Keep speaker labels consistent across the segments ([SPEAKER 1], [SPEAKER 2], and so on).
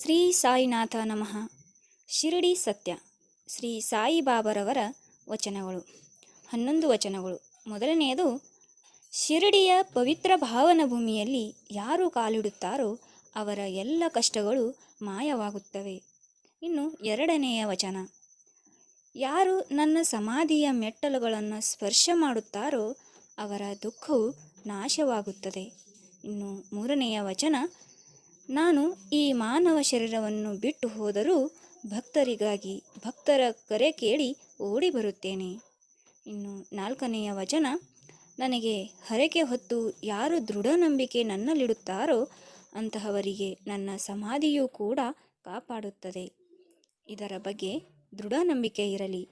[SPEAKER 1] ಶ್ರೀ ಸಾಯಿನಾಥ ನಮಃ. ಶಿರಡಿ ಸತ್ಯ. ಶ್ರೀ ಸಾಯಿಬಾಬರವರ ವಚನಗಳು. ಹನ್ನೊಂದು ವಚನಗಳು. ಮೊದಲನೆಯದು, ಶಿರಡಿಯ ಪವಿತ್ರ ಭಾವನ ಭೂಮಿಯಲ್ಲಿ ಯಾರು ಕಾಲಿಡುತ್ತಾರೋ ಅವರ ಎಲ್ಲ ಕಷ್ಟಗಳು ಮಾಯವಾಗುತ್ತವೆ. ಇನ್ನು ಎರಡನೆಯ ವಚನ. ಯಾರು ನನ್ನ ಸಮಾಧಿಯ ಮೆಟ್ಟಲುಗಳನ್ನು ಸ್ಪರ್ಶ ಮಾಡುತ್ತಾರೋ ಅವರ ದುಃಖವು ನಾಶವಾಗುತ್ತದೆ. ಇನ್ನು ಮೂರನೆಯ ವಚನ ನಾನು ಈ ಮಾನವ ಶರೀರವನ್ನು ಬಿಟ್ಟು ಹೋದರೂ ಭಕ್ತರಿಗಾಗಿ ಭಕ್ತರ ಕರೆ ಕೇಳಿ ಓಡಿ ಬರುತ್ತೇನೆ. ಇನ್ನು ನಾಲ್ಕನೆಯ ವಚನ, ನನಗೆ ಹರಕೆ ಹೊತ್ತು ಯಾರು ದೃಢ ನಂಬಿಕೆ ನನ್ನಲ್ಲಿಡುತ್ತಾರೋ ಅಂತಹವರಿಗೆ ನನ್ನ ಸಮಾಧಿಯೂ ಕೂಡ ಕಾಪಾಡುತ್ತದೆ. ಇದರ ಬಗ್ಗೆ ದೃಢ ನಂಬಿಕೆ ಇರಲಿ.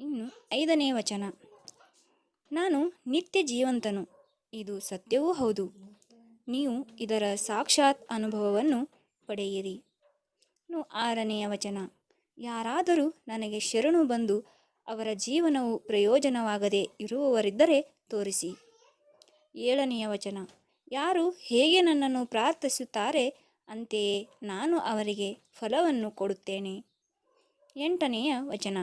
[SPEAKER 1] ಇನ್ನು ಐದನೇ ವಚನ, ನಾನು ನಿತ್ಯ ಜೀವಂತನು. ಇದು ಸತ್ಯವೂ ಹೌದು. ನೀವು ಇದರ ಸಾಕ್ಷಾತ್ ಅನುಭವವನ್ನು ಪಡೆಯಿರಿ. ಇನ್ನು ಆರನೆಯ ವಚನ. ಯಾರಾದರೂ ನನಗೆ ಶರಣು ಬಂದು ಅವರ ಜೀವನವು ಪ್ರಯೋಜನವಾಗದೆ ಇರುವವರಿದ್ದರೆ ತೋರಿಸಿ. ಏಳನೆಯ ವಚನ. ಯಾರು ಹೇಗೆ ನನ್ನನ್ನು ಪ್ರಾರ್ಥಿಸುತ್ತಾರೆ ಅಂತೆಯೇ ನಾನು ಅವರಿಗೆ ಫಲವನ್ನು ಕೊಡುತ್ತೇನೆ. ಎಂಟನೆಯ ವಚನ.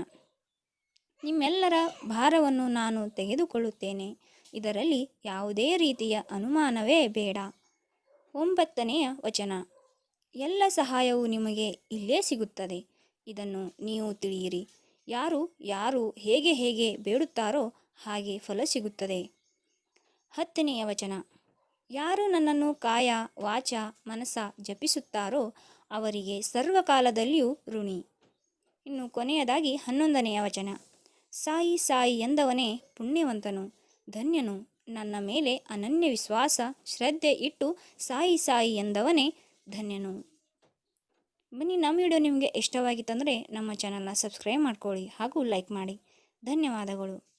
[SPEAKER 1] ನಿಮ್ಮೆಲ್ಲರ ಭಾರವನ್ನು ನಾನು ತೆಗೆದುಕೊಳ್ಳುತ್ತೇನೆ. ಇದರಲ್ಲಿ ಯಾವುದೇ ರೀತಿಯ ಅನುಮಾನವೇ ಬೇಡ. ಒಂಬತ್ತನೆಯ ವಚನ. ಎಲ್ಲ ಸಹಾಯವು ನಿಮಗೆ ಇಲ್ಲೇ ಸಿಗುತ್ತದೆ. ಇದನ್ನು ನೀವು ತಿಳಿಯಿರಿ. ಯಾರು ಯಾರು ಹೇಗೆ ಹೇಗೆ ಬೇಡುತ್ತಾರೋ ಹಾಗೆ ಫಲ ಸಿಗುತ್ತದೆ. ಹತ್ತನೆಯ ವಚನ. ಯಾರು ನನ್ನನ್ನು ಕಾಯ, ವಾಚ ಮನಸ ಜಪಿಸುತ್ತಾರೋ ಅವರಿಗೆ ಸರ್ವಕಾಲದಲ್ಲಿಯೂ ಋಣಿ. ಇನ್ನು ಕೊನೆಯದಾಗಿ ಹನ್ನೊಂದನೆಯ ವಚನ. ಸಾಯಿ ಸಾಯಿ ಎಂದವನೇ ಪುಣ್ಯವಂತನು. ಧನ್ಯನು ನನ್ನ ಮೇಲೆ ಅನನ್ಯ ವಿಶ್ವಾಸ, ಶ್ರದ್ಧೆ ಇಟ್ಟು ಸಾಯಿ ಸಾಯಿ ಎಂದವನೇ ಧನ್ಯನು. ಬನ್ನಿ, ನಮ್ಮ ವಿಡಿಯೋ ನಿಮಗೆ ಇಷ್ಟವಾಗಿತ್ತಂದರೆ ನಮ್ಮ ಚಾನಲ್ನ ಸಬ್ಸ್ಕ್ರೈಬ್ ಮಾಡ್ಕೊಳ್ಳಿ ಹಾಗೂ ಲೈಕ್ ಮಾಡಿ. ಧನ್ಯವಾದಗಳು.